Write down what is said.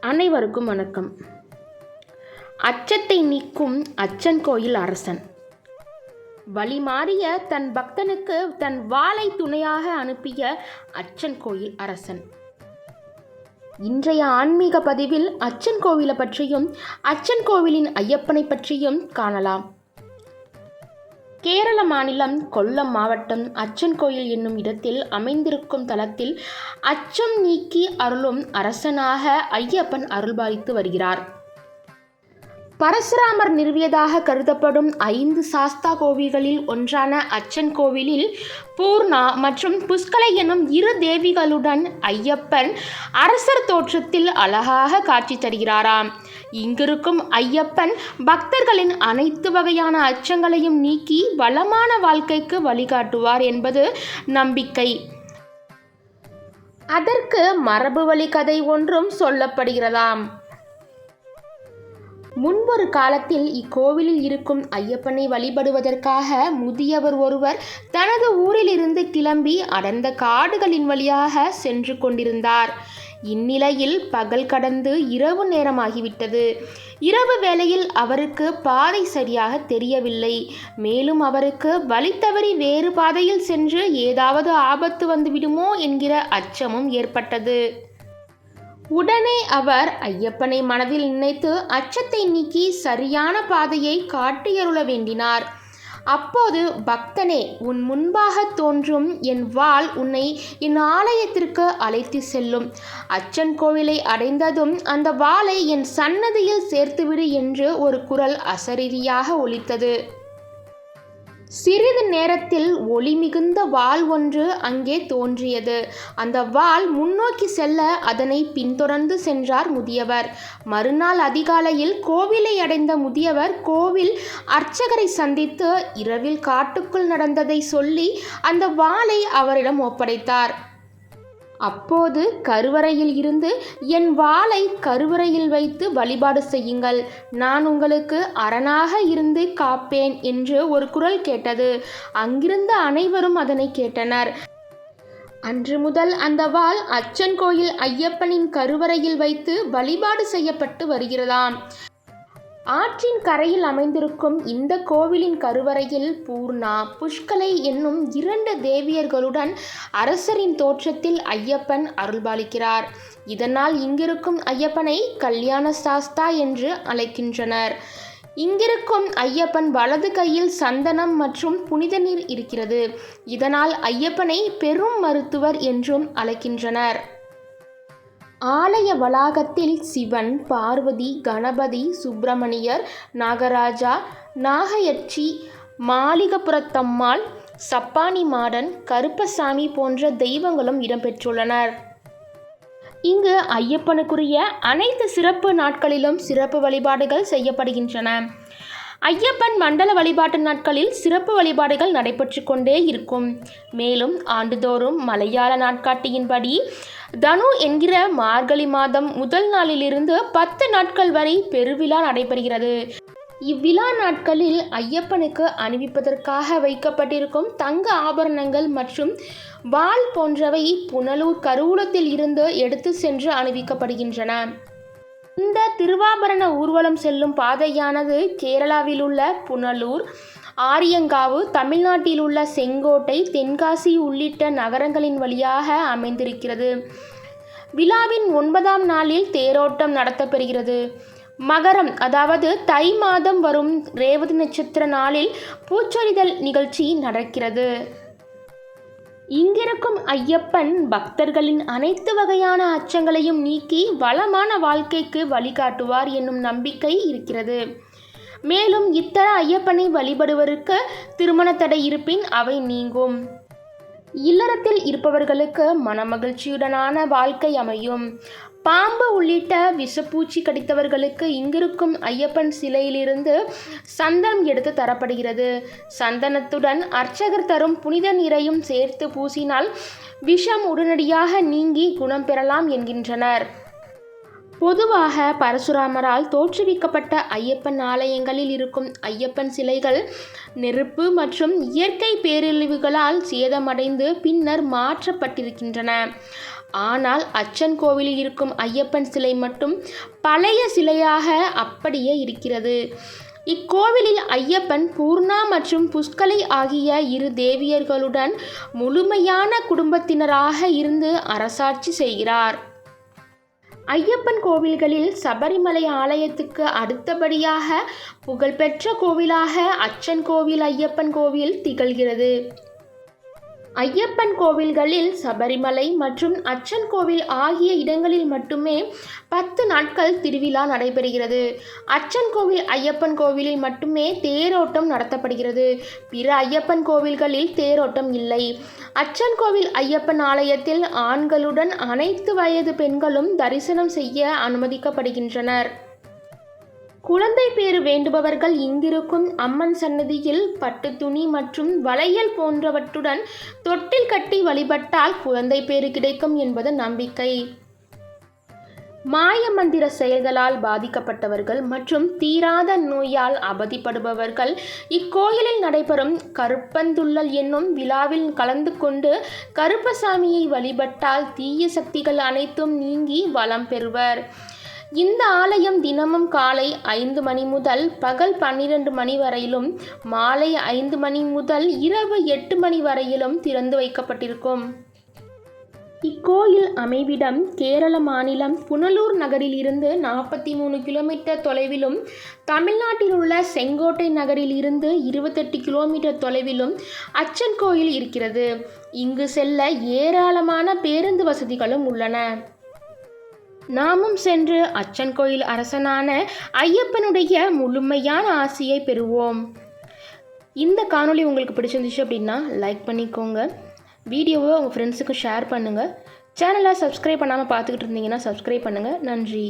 அனைவருக்கும் வணக்கம். அச்சத்தை நீக்கும் அச்சன் கோயில் அரசன். வழி மாறிய தன் பக்தனுக்கு தன் வாளை துணையாக அனுப்பிய அச்சன் கோயில் அரசன். இன்றைய ஆன்மீக பதிவில் அச்சன் கோவிலை பற்றியும் அச்சன் கோவிலின் ஐயப்பனை பற்றியும் காணலாம். கேரள மாநிலம் கொல்லம் மாவட்டம் அச்சன் கோயில் என்னும் இடத்தில் அமைந்திருக்கும் தலத்தில் அச்சம் நீக்கி அருளும் அரசனாக ஐயப்பன் அருள்பாலித்து வருகிறார். பரசுராமர் நிறுவியதாக கருதப்படும் ஐந்து சாஸ்தா கோவில்களில் ஒன்றான அச்சன் கோவிலில் பூர்ணா மற்றும் புஷ்கலை எனும் இரு தேவிகளுடன் ஐயப்பன் அரசர் தோற்றத்தில் அழகாக காட்சி தருகிறாராம். இங்கிருக்கும் ஐயப்பன் பக்தர்களின் அனைத்து வகையான அச்சங்களையும் நீக்கி வளமான வாழ்க்கைக்கு வழிகாட்டுவார் என்பது நம்பிக்கை. அதற்கு மரபு வழி கதை ஒன்றும் சொல்லப்படுகிறதாம். முன்பொரு காலத்தில் இக்கோவிலில் இருக்கும் ஐயப்பனை வழிபடுவதற்காக முதியவர் ஒருவர் தனது ஊரிலிருந்து கிளம்பி அடர்ந்த காடுகளின் வழியாக சென்று கொண்டிருந்தார். இந்நிலையில் பகல் கடந்து இரவு நேரமாகிவிட்டது. இரவு வேளையில் அவருக்கு பாதை சரியாக தெரியவில்லை. மேலும் அவருக்கு வழி தவறி வேறு பாதையில் சென்று ஏதாவது ஆபத்து வந்துவிடுமோ என்கிற அச்சமும் ஏற்பட்டது. உடனே அவர் ஐயப்பனை மனதில் நினைத்து அச்சத்தை நீக்கி சரியான பாதையை காட்டியருள வேண்டினார். அப்போது பக்தனே உன் முன்பாக தோன்றும் என் வாள் உன்னை என் ஆலயத்திற்கு அழைத்து செல்லும். அச்சன் கோவிலை அடைந்ததும் அந்த வாளை என் சன்னதியில் சேர்த்துவிடு என்று ஒரு குரல் அசரீதியாக ஒலித்தது. சிறிது நேரத்தில் ஒளி மிகுந்த வாள் ஒன்று அங்கே தோன்றியது. அந்த வாள் முன்னோக்கி செல்ல அதனை பின்தொடர்ந்து சென்றார் முதியவர். மறுநாள் அதிகாலையில் கோவிலை அடைந்த முதியவர் கோவில் அர்ச்சகரை சந்தித்து இரவில் காட்டுக்குள் நடந்ததை சொல்லி அந்த வாளை அவரிடம் ஒப்படைத்தார். அப்போது கருவறையில் இருந்து என் வாளை கருவறையில் வைத்து வழிபாடு செய்யுங்கள். நான் உங்களுக்கு அரணாக இருந்து காப்பேன் என்று ஒரு குரல் கேட்டது. அங்கிருந்த அனைவரும் அதனை கேட்டனர். அன்று முதல் அந்த வாள் அச்சன் கோயில் ஐயப்பனின் கருவறையில் வைத்து வழிபாடு செய்யப்பட்டு வருகிறதாம். ஆற்றின் கரையில் அமைந்திருக்கும் இந்த கோவிலின் கருவறையில் பூர்ணா புஷ்கலை என்னும் இரண்டு தேவியர்களுடன் அரசரின் தோற்றத்தில் ஐயப்பன் அருள்பாலிக்கிறார். இதனால் இங்கிருக்கும் ஐயப்பனை கல்யாண சாஸ்தா என்று அழைக்கின்றனர். இங்கிருக்கும் ஐயப்பன் வலது கையில் சந்தனம் மற்றும் புனித நீர் இருக்கிறது. இதனால் ஐயப்பனை பெரும் மருத்துவர் என்றும் அழைக்கின்றனர். ஆலய வளாகத்தில் சிவன் பார்வதி கணபதி சுப்பிரமணியர் நாகராஜா நாகையச்சி மாளிகபுரத்தம்மாள் சப்பானி மாடன் கருப்பசாமி போன்ற தெய்வங்களும் இடம்பெற்றுள்ளனர். இங்கு ஐயப்பனுக்குரிய அனைத்து சிறப்பு நாட்களிலும் சிறப்பு வழிபாடுகள் செய்யப்படுகின்றன. ஐயப்பன் மண்டல வழிபாட்டு நாட்களில் சிறப்பு வழிபாடுகள் நடைபெற்று கொண்டே இருக்கும். மேலும் ஆண்டுதோறும் மலையாள நாட்காட்டியின்படி தனு என்கிற மார்கழி மாதம் முதல் நாளிலிருந்து பத்து நாட்கள் வரை பெருவிழா நடைபெறுகிறது. இவ்விழா நாட்களில் ஐயப்பனுக்கு அணிவிப்பதற்காக வைக்கப்பட்டிருக்கும் தங்க ஆபரணங்கள் மற்றும் வாள் போன்றவை புனலூர் கருவூலத்தில் இருந்து எடுத்து சென்று அணிவிக்கப்படுகின்றன. இந்த திருவாபரண ஊர்வலம் செல்லும் பாதையானது கேரளாவில் உள்ள புனலூர் ஆரியங்காவு தமிழ்நாட்டில் உள்ள செங்கோட்டை தென்காசி உள்ளிட்ட நகரங்களின் வழியாக அமைந்திருக்கிறது. விழாவின் ஒன்பதாம் நாளில் தேரோட்டம் நடத்தப்பெறுகிறது மகரம் அதாவது தை மாதம் வரும் ரேவதி நட்சத்திர நாளில் பூச்சொரிதல் நிகழ்ச்சி நடக்கிறது. இங்கிருக்கும் ஐயப்பன் பக்தர்களின் அனைத்து வகையான அச்சங்களையும் நீக்கி வளமான வாழ்க்கைக்கு வழிகாட்டுவார் என்னும் நம்பிக்கை இருக்கிறது. மேலும் இத்தர ஐயப்பனை வழிபடுவருக்கு திருமண தடை இருப்பின் அவை நீங்கும். இல்லறத்தில் இருப்பவர்களுக்கு மனமகிழ்ச்சியுடனான வாழ்க்கை அமையும். பாம்பு உள்ளிட்ட விஷப்பூச்சி கடித்தவர்களுக்கு இங்கிருக்கும் ஐயப்பன் சிலையிலிருந்து சந்தனம் எடுத்து தரப்படுகிறது. சந்தனத்துடன் அர்ச்சகர் தரும் புனித நீரையும் சேர்த்து பூசினால் விஷம் உடனடியாக நீங்கி குணம் பெறலாம் என்கின்றனர். பொதுவாக பரசுராமரால் தோற்றுவிக்கப்பட்ட ஐயப்பன் ஆலயங்களில் இருக்கும் ஐயப்பன் சிலைகள் நெருப்பு மற்றும் இயற்கை பேரழிவுகளால் சேதமடைந்து பின்னர் மாற்றப்பட்டிருக்கின்றன. ஆனால் அச்சன் கோவிலில் இருக்கும் ஐயப்பன் சிலை மட்டும் பழைய சிலையாக அப்படியே இருக்கிறது. இக்கோவிலில் ஐயப்பன் பூர்ணா மற்றும் புஷ்கலை ஆகிய இரு தேவியர்களுடன் முழுமையான குடும்பத்தினராக இருந்து அரசாட்சி செய்கிறார். ஐயப்பன் கோவில்களில் சபரிமலை ஆலயத்துக்கு அடுத்தபடியாக புகழ்பெற்ற கோவிலாக அச்சன் கோவில் ஐயப்பன் கோவில் திகழ்கிறது. ஐயப்பன் கோவில்களில் சபரிமலை மற்றும் அச்சன் கோவில் ஆகிய இடங்களில் மட்டுமே பத்து நாட்கள் திருவிழா நடைபெறுகிறது. அச்சன் கோவில் ஐயப்பன் கோவிலில் மட்டுமே தேரோட்டம் நடத்தப்படுகிறது. பிற ஐயப்பன் கோவில்களில் தேரோட்டம் இல்லை. அச்சன் கோவில் ஐயப்பன் ஆலயத்தில் ஆண்களுடன் அனைத்து வயது பெண்களும் தரிசனம் செய்ய அனுமதிக்கப்படுகின்றனர். குழந்தை பேறு வேண்டுபவர்கள் இங்கிருக்கும் அம்மன் சன்னதியில் பட்டு துணி மற்றும் வளையல் போன்றவற்றுடன் தொட்டில் கட்டி வழிபட்டால் குழந்தை பேறு கிடைக்கும் என்பது நம்பிக்கை. மாய மந்திர செயல்களால் பாதிக்கப்பட்டவர்கள் மற்றும் தீராத நோயால் அவதிப்படுபவர்கள் இக்கோயிலில் நடைபெறும் கருப்பந்துள்ளல் என்னும் விழாவில் கலந்து கொண்டு கருப்பசாமியை வழிபட்டால் தீய சக்திகள் அனைத்தும் நீங்கி வளம் பெறுவர். இந்த ஆலயம் தினமும் காலை ஐந்து மணி முதல் பகல் பன்னிரண்டு மணி வரையிலும் மாலை ஐந்து மணி முதல் இரவு எட்டு மணி வரையிலும் திறந்து வைக்கப்பட்டிருக்கும். இக்கோயில் அமைவிடம் கேரள மாநிலம் புனலூர் நகரிலிருந்து நாற்பத்தி மூணு கிலோமீட்டர் தொலைவிலும் தமிழ்நாட்டில் உள்ள செங்கோட்டை நகரில் இருந்து இருபத்தெட்டு கிலோமீட்டர் தொலைவிலும் அச்சன் கோயில் இருக்கிறது. இங்கு செல்ல ஏராளமான பேருந்து வசதிகளும் உள்ளன. நாமும் சென்று அச்சன் கோயில் அரசனான ஐயப்பனுடைய முழுமையான ஆசையை பெறுவோம். இந்த காணொளி உங்களுக்கு பிடிச்சிருந்துச்சு அப்படின்னா லைக் பண்ணிக்கோங்க. வீடியோவை உங்கள் ஃப்ரெண்ட்ஸுக்கு ஷேர் பண்ணுங்கள் சேனலை சப்ஸ்கிரைப் பண்ணாமல் பார்த்துக்கிட்டு இருந்தீங்கன்னா சப்ஸ்கிரைப் பண்ணுங்கள் நன்றி.